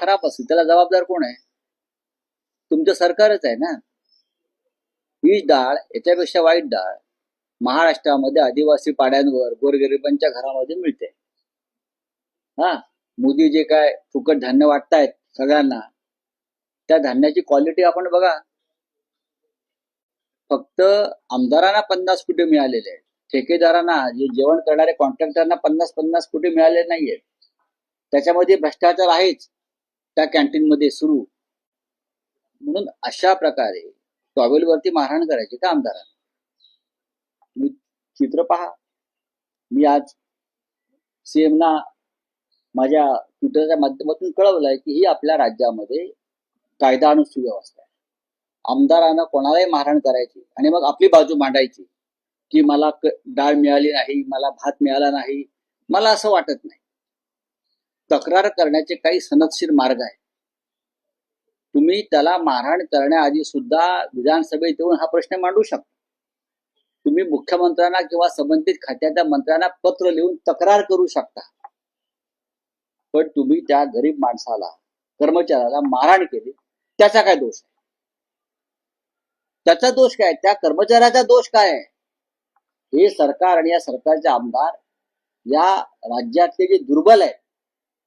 खराब असेल त्याला जबाबदार कोण आहे? तुमचं सरकारच आहे ना. ही डाळ याच्यापेक्षा वाईट डाळ महाराष्ट्रामध्ये आदिवासी पाड्यांवर गोरगरिबांच्या घरामध्ये मिळते. हा मोदी जे काय फुकट धान्य वाटतायत सगळ्यांना त्या धान्याची क्वालिटी आपण बघा. फक्त आमदारांना पन्नास कुठे मिळालेले आहेत. ठेकेदारांना जे जेवण करणारे कॉन्ट्रॅक्टरना पन्नास पन्नास कुठे मिळाले नाहीयेत. त्याच्यामध्ये भ्रष्टाचार आहेच. त्या कॅन्टीनमध्ये सुरू. म्हणून अशा प्रकारे टॉवेलवरती मारहाण करायची त्या आमदारांना. मी चित्र पहा. मी आज सीएमना माझ्या ट्विटरच्या माध्यमातून कळवलंय की ही आपल्या राज्यामध्ये कायदा आणि सुव्यवस्था आहे. आमदारांना कोणालाही मारहाण करायची आणि मग आपली बाजू मांडायची की मला डाळ मिळाली नाही मला भात मिळाला नाही मला असं वाटत नाही. तक्रार करण्याचे काही सनदशीर मार्ग आहेत. तुम्ही त्याला मारहाण करण्याआधी सुद्धा विधानसभेत येऊन हा प्रश्न मांडू शकता. तुम्ही मुख्यमंत्र्यांना किंवा संबंधित खात्याच्या मंत्र्यांना पत्र लिहून तक्रार करू शकता. पण तुम्ही त्या गरीब माणसाला कर्मचाऱ्याला मारहाण केली त्याचा काय दोष आहे? त्याचा दोष काय? त्या कर्मचाऱ्याचा दोष काय आहे? हे सरकार आणि या सरकारचे आमदार या राज्यातले जे दुर्बल आहेत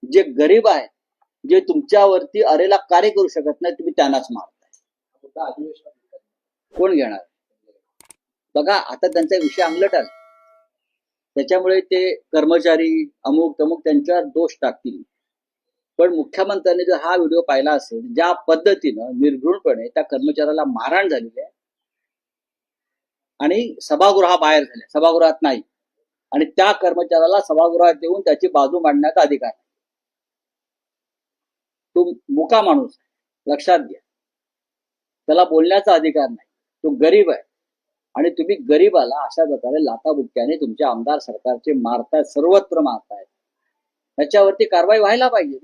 जे गरीब आहेत जे तुमच्यावरती अरेला कार्य करू शकत नाही तुम्ही त्यांनाच मारताय. कोण घेणार? बघा आता त्यांचा विषय अंगलट आला. त्याच्यामुळे ते कर्मचारी अमुक तमुक त्यांच्यावर दोष टाकतील. पण मुख्यमंत्र्यांनी जर हा व्हिडिओ पाहिला असेल ज्या पद्धतीनं निर्घृणपणे त्या कर्मचाऱ्याला मारहाण झालेली आहे आणि सभागृहाबाहेर झाल्या सभागृहात नाही आणि त्या कर्मचाऱ्याला सभागृहात येऊन त्याची बाजू मांडण्याचा अधिकार. आहे. तो मुका माणूस आहे. लक्षात घ्या. त्याला बोलण्याचा अधिकार नाही. तो गरीब आहे. आणि तुम्ही गरीबाला अशा प्रकारे लाथाबुक्क्याने तुमचे आमदार सरकारचे मारतायत सर्वत्र मारतायत त्याच्यावरती कारवाई व्हायला पाहिजे.